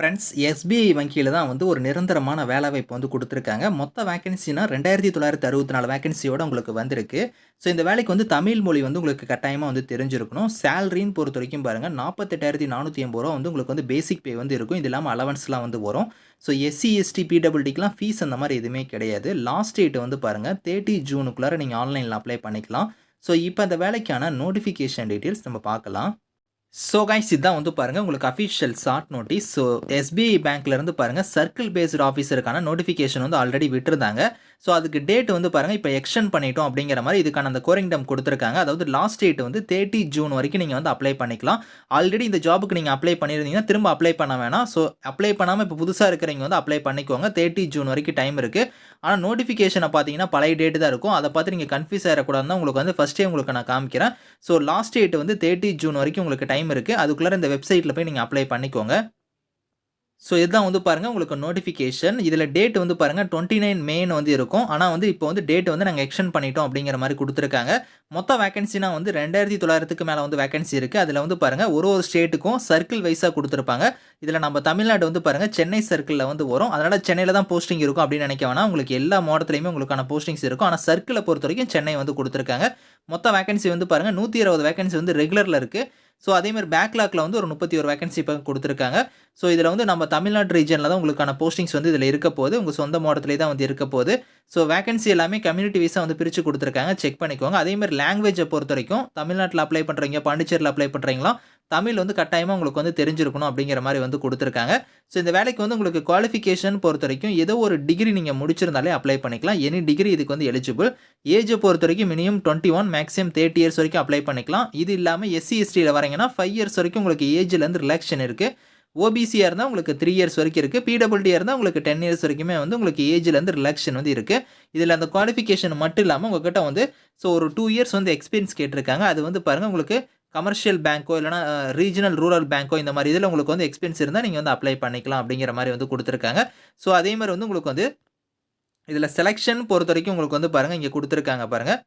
Friends SBI வங்கியில் தான் வந்து ஒரு நிரந்தரமான வேலைவாய்ப்பு வந்து கொடுத்துருக்காங்க. மொத்த வேகன்சினா ரெண்டாயிரத்தி தொள்ளாயிரத்தி அறுபத்தி நாலு வேகன்சியோட உங்களுக்கு வந்திருக்கு. ஸோ இந்த வேலைக்கு வந்து தமிழ் மொழி வந்து உங்களுக்கு கட்டாயமாக வந்து தெரிஞ்சிருக்கணும். சேலரின்னு பொறுத்த வரைக்கும் பாருங்கள் நாற்பத்தெட்டாயிரத்தி நானூற்றி எண்பது ரூபா வந்து உங்களுக்கு வந்து பேசிக் பே வந்து இருக்கும். இது இல்லாமல் அலவன்ஸ்லாம் வந்து வரும். ஸோ எஸ்சி எஸ்டி பிடபிள்டிக்கெலாம் ஃபீஸ் அந்த மாதிரி எதுவுமே கிடையாது. லாஸ்ட் டேட் வந்து பாருங்கள் தேர்ட்டி ஜூனுக்குள்ளார நீங்கள் ஆன்லைனில் அப்ளை பண்ணிக்கலாம். ஸோ இப்போ அந்த வேலைக்கான நோட்டிஃபிகேஷன் டீட்டெயில்ஸ் நம்ம பார்க்கலாம். ஸோ கைஸ் இதுதான் வந்து பாருங்கள் உங்களுக்கு official short notice so SBI பேங்க்லேருந்து பாருங்கள் சர்க்கிள் பேஸ்டு ஆஃபீஸருக்கான நோட்டிஃபிகேஷன் வந்து ஆல்ரெடி விட்டுருந்தாங்க. ஸோ அதுக்கு டேட் வந்து பாருங்கள் இப்போ எக்ஸ்டெண்ட் பண்ணிட்டோம் அப்படிங்கிற மாதிரி இதுக்கான அந்த கோரிங்டம் கொடுத்துருக்காங்க. அதாவது லாஸ்ட் டேட் வந்து தேர்ட்டி ஜூன் வரைக்கும் நீங்கள் வந்து அப்ளை பண்ணிக்கலாம். ஆல்ரெடி இந்த ஜாபுக்கு நீங்கள் அப்ளை பண்ணியிருந்தீங்கன்னா திரும்ப அப்ளை பண்ண வேணாம். ஸோ அப்ளை பண்ணாமல் இப்போ புதுசாக இருக்கிறவங்க வந்து அப்ளை பண்ணிக்கோங்க. தேர்ட்டி ஜூன் வரைக்கும் டைம் இருக்குது ஆனால் நோட்டிஃபிகேஷனை பார்த்தீங்கன்னா பழைய டேட்டு தான் இருக்கும். அதை பார்த்து நீங்கள் கன்ஃபியூஸ் ஆகிடக்கூடாது உங்களுக்கு வந்து ஃபஸ்ட்டே உங்களுக்கு நான் காமிக்கிறேன். ஸோ லாஸ்ட் டேட் வந்து தேர்ட்டி ஜூன் வரைக்கும் உங்களுக்கு டைம் இருக்குது அதுக்குள்ளே இந்த வெப்சைட்டில் போய் நீங்கள் அப்ளை பண்ணிக்கோங்க. ஸோ இதுதான் வந்து பாருங்கள் உங்களுக்கு நோட்டிஃபிகேஷன் இதில் டேட் வந்து பாருங்கள் டுவெண்ட்டி நைன் மேன்னு வந்து இருக்கும். ஆனால் வந்து இப்போ வந்து டேட் வந்து நாங்கள் எக்ஸ்டெண்ட் பண்ணிட்டோம் அப்படிங்கிற மாதிரி கொடுத்துருக்காங்க. மொத்த வேகன்சினா வந்து ரெண்டாயிரத்தி தொள்ளாயிரத்துக்கு மேலே வந்து வேகன்சி இருக்குது அதில் வந்து பாருங்கள் ஒரு ஒரு ஸ்டேட்டுக்கும் சர்க்கிள் வைஸாக கொடுத்துருப்பாங்க. இதில் நம்ம தமிழ்நாடு வந்து பாருங்கள் சென்னை சர்க்கிளில் வந்து வரும். அதனால் சென்னையில் தான் போஸ்டிங் இருக்கும் அப்படின்னு நினைக்க வேணாம். உங்களுக்கு எல்லா மாவட்டத்துலையுமே உங்களுக்கான போஸ்டிங்ஸ் இருக்கும். ஆனால் சர்க்கிளை பொறுத்த வரைக்கும் சென்னை வந்து கொடுத்துருக்காங்க. மொத்த வேகன்சி வந்து பாருங்கள் நூற்றி இருபது வேகன்சி வந்து ரெகுலரில் இருக்குது ஸோ அதேமாதிரி பேக்லாக்ல வந்து ஒரு முப்பத்தி ஒரு வேகன்சி இப்போ கொடுத்துருக்காங்க. ஸோ இதில் வந்து நம்ம தமிழ்நாடு ரீஜனில் தான் உங்களுக்கான போஸ்டிங்ஸ் வந்து இதில் இருக்க போகுது. உங்கள் சொந்த மாவட்டத்திலே தான் வந்து இருக்க போகுது. ஸோ வேகன்சி எல்லாமே கம்யூனிட்டி வைஸாக வந்து பிரித்து கொடுத்துருக்காங்க. செக் பண்ணிக்கோங்க. அதேமாதிரி லாங்குவேஜை பொறுத்த வரைக்கும் தமிழ்நாட்டில் அப்ளை பண்ணுறீங்க பாண்டிச்சேரியில் அப்ளை பண்ணுறீங்களா தமிழ் வந்து கட்டாயமாக உங்களுக்கு வந்து தெரிஞ்சிருக்கணும் அப்படிங்கிற மாதிரி வந்து கொடுத்துருக்காங்க. ஸோ இந்த வேலைக்கு வந்து உங்களுக்கு குவாலிஃபிகேஷன் பொறுத்த வரைக்கும் ஏதோ ஒரு டிகிரி நீங்கள் முடிச்சிருந்தாலே அப்ளை பண்ணிக்கலாம். எனி டிகிரி இதுக்கு வந்து எலிஜிபிள் ஏஜை பொறுத்த வரைக்கும் minimum twenty one maximum thirty years வரைக்கும் அப்ளை பண்ணிக்கலாம். இது இல்லாமல் எஸ்சி எஸ்டியில் வரீங்கன்னா ஃபைவ் இயர்ஸ் வரைக்கும் உங்களுக்கு ஏஜ்லேருந்து ரிலாக்ஷன் இருக்குது ஓபிசியாக இருந்தால் உங்களுக்கு த்ரீ இயர்ஸ் வரைக்கும் இருக்குது பிடபிள்டியாக இருந்தால் உங்களுக்கு டென் இயர்ஸ் வரைக்குமே வந்து உங்களுக்கு ஏஜ்லேருந்து ரிலாக்ஷன் வந்து இருக்குது இதில் அந்த குவாலிஃபிகேஷன் மட்டும் இல்லாமல் உங்கள்கிட்ட வந்து ஸோ ஒரு டூ இயர்ஸ் வந்து எக்ஸ்பீரியன்ஸ் கேட்டிருக்காங்க. அது வந்து பாருங்கள் உங்களுக்கு கமர்ஷியல் பேங்க்கோ இல்லைனா ரீஜனல் ரூரல் பேங்க்கோ இந்த மாதிரி இதில் உங்களுக்கு வந்து எக்ஸ்பென்ஸ் இருந்தால் நீங்கள் வந்து அப்ளை பண்ணிக்கலாம் அப்படிங்கிற மாதிரி வந்து கொடுத்துருக்காங்க. ஸோ அதே மாதிரி வந்து உங்களுக்கு வந்து இதில் செலெக்ஷன் பொறுத்த வரைக்கும் உங்களுக்கு வந்து பாருங்கள் இங்கே கொடுத்துருக்காங்க பாருங்கள்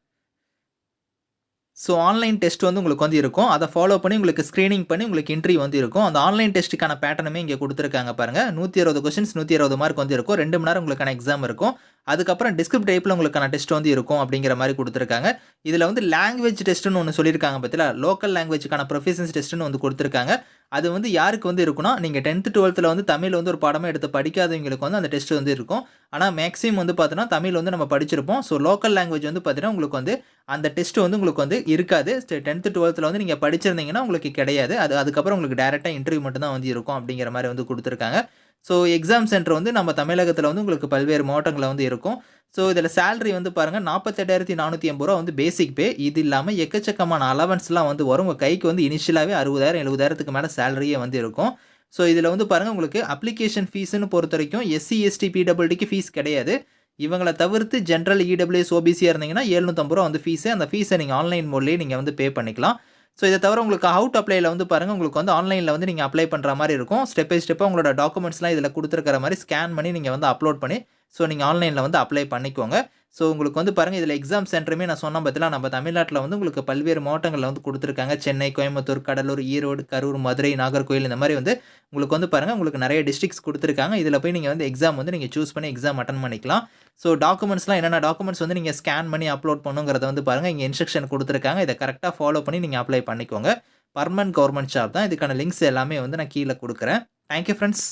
ஸோ ஆன்லைன் டெஸ்ட் வந்து உங்களுக்கு வந்து இருக்கும். அதை ஃபாலோ பண்ணி உங்களுக்கு ஸ்க்ரீனிங் பண்ணி உங்களுக்கு இன்ட்ரி வந்து இருக்கும். அந்த ஆன்லைன் டெஸ்ட்டுக்கான பேட்டர்னுமே இங்கே கொடுத்துருக்காங்க பாருங்கள் நூற்றி அறுபது கொஸ்டின்ஸ் நூற்றி அறுபது மார்க் வந்து இருக்கும். ரெண்டு மணி நேரம் உங்களுக்கான எக்ஸாம் இருக்கும். அதுக்கப்புறம் டிஸ்கிரிப்ட் டைப்பில் உங்களுக்கான டெஸ்ட் வந்து இருக்கும் அப்படிங்கிற மாதிரி கொடுத்துருக்காங்க. இதில் வந்து லாங்குவேஜ் டெஸ்ட்டுன்னு ஒன்று சொல்லியிருக்காங்க பார்த்தீங்களா லோக்கல் லாங்குவேஜுக்கான ப்ரொஃபஷன்ஸ் டெஸ்ட்டுன்னு வந்து கொடுத்துருக்காங்க. அது வந்து யாருக்கு வந்து இருக்குன்னா நீங்கள் டென்த்து டுவெல்த்தில் வந்து தமிழ் வந்து ஒரு படமே எடுத்து படிக்காதவங்களுக்கு வந்து அந்த டெஸ்ட் வந்து இருக்கும். ஆனால் மேக்ஸிமம் வந்து பார்த்தோன்னா தமிழ் வந்து நம்ம படிச்சிருப்போம். ஸோ லோக்கல் லாங்குவேஜ் வந்து பார்த்தீங்கன்னா உங்களுக்கு வந்து அந்த டெஸ்ட் வந்து உங்களுக்கு வந்து இருக்காது. டென்த்து டுவெல்த்தில் வந்து நீங்கள் படிச்சிருந்தீங்கன்னா உங்களுக்கு கிடையாது. அது அதுக்கப்புறம் உங்களுக்கு டேரெக்டாக இன்டர்வியூ மட்டும் தான் வந்து இருக்கும் அப்படிங்கிற மாதிரி வந்து கொடுத்துருக்காங்க. ஸோ எக்ஸாம் சென்டர் வந்து நம்ம தமிழகத்தில் வந்து உங்களுக்கு பல்வேறு மாவட்டங்களில் வந்து இருக்கும். ஸோ இதில் சேலரி வந்து பாருங்கள் நாற்பத்தெட்டாயிரத்தி நானூற்றி ஐம்பது ரூபா வந்து பேசிக் பே இது இல்லாமல் எக்கச்சக்கமான அலவன்ஸ்லாம் வந்து வரும். உங்கள் கைக்கு வந்து இனிஷியலாகவே அறுபதாயிரம் எழுபதாயிரத்துக்கு மேலே சேலரியே வந்து இருக்கும். ஸோ இதில் வந்து பாருங்கள் உங்களுக்கு அப்ளிகேஷன் ஃபீஸ்னு பொறுத்த வரைக்கும் எஸ்சி எஸ்டி பிடபிள்டிக்கு ஃபீஸ் கிடையாது. இவங்களை தவிர்த்து ஜென்ரல் இடபிள்யூஎஸ் ஓபிசியாக இருந்தீங்கன்னா எழுநூற்றம்பது ரூபா வந்து ஃபீஸு அந்த ஃபீஸை நீங்கள் ஆன்லைன் மோட்லேயே நீங்கள் வந்து பே பண்ணிக்கலாம். ஸோ இதை தவிர உங்களுக்கு அவுட் அப்ளைல வந்து பாருங்கள் உங்களுக்கு வந்து ஆன்லைனில் வந்து நீங்கள் அப்ளை பண்ணுற மாதிரி இருக்கும். ஸ்டெப் பை ஸ்டெப்பாக உங்களோட டாக்குமெண்ட்ஸ்லாம் இதில் கொடுத்துருக்கிற மாதிரி ஸ்கேன் பண்ணி நீங்கள் வந்து அப்லோட் பண்ணி ஸோ நீங்கள் ஆன்லைனில் வந்து அப்ளை பண்ணிக்கோங்க. ஸோ உங்களுக்கு வந்து பாருங்கள் இதில் எக்ஸாம் சென்டருமே நான் சொன்ன பற்றிலாம் நம்ம தமிழ்நாட்டில் வந்து உங்களுக்கு பல்வேறு மாவட்டங்களில் வந்து கொடுத்துருக்காங்க. சென்னை கோயம்புத்தூர் கடலூர் ஈரோடு கரூர் மதுரை நாகர்கோயில் இந்த மாதிரி வந்து உங்களுக்கு வந்து பாருங்கள் உங்களுக்கு நிறைய டிஸ்ட்ரிக்ஸ் கொடுத்துருக்காங்க. இதில் போய் நீங்கள் வந்து எக்ஸாம் வந்து நீங்கள் சூஸ் பண்ணி எக்ஸாம் அட்டன் பண்ணிக்கலாம். ஸோ டாக்குமெண்ட்ஸ்லாம் என்னென்ன டாக்குமெண்ட்ஸ் வந்து நீங்கள் ஸ்கேன் பண்ணி அப்லோட் பண்ணுங்கிறத வந்து பாருங்கள் இங்கே இன்ஸ்ட்ரக்ஷன் கொடுத்துருக்காங்க. இதை கரெக்டாக ஃபாலோ பண்ணி நீங்கள் அப்ளை பண்ணிக்கோங்க. பர்மனன்ட் கவர்மெண்ட் ஜாப் தான். இதுக்கான லிங்க்ஸ் எல்லாமே வந்து நான் கீழே கொடுக்குறேன். Thank you friends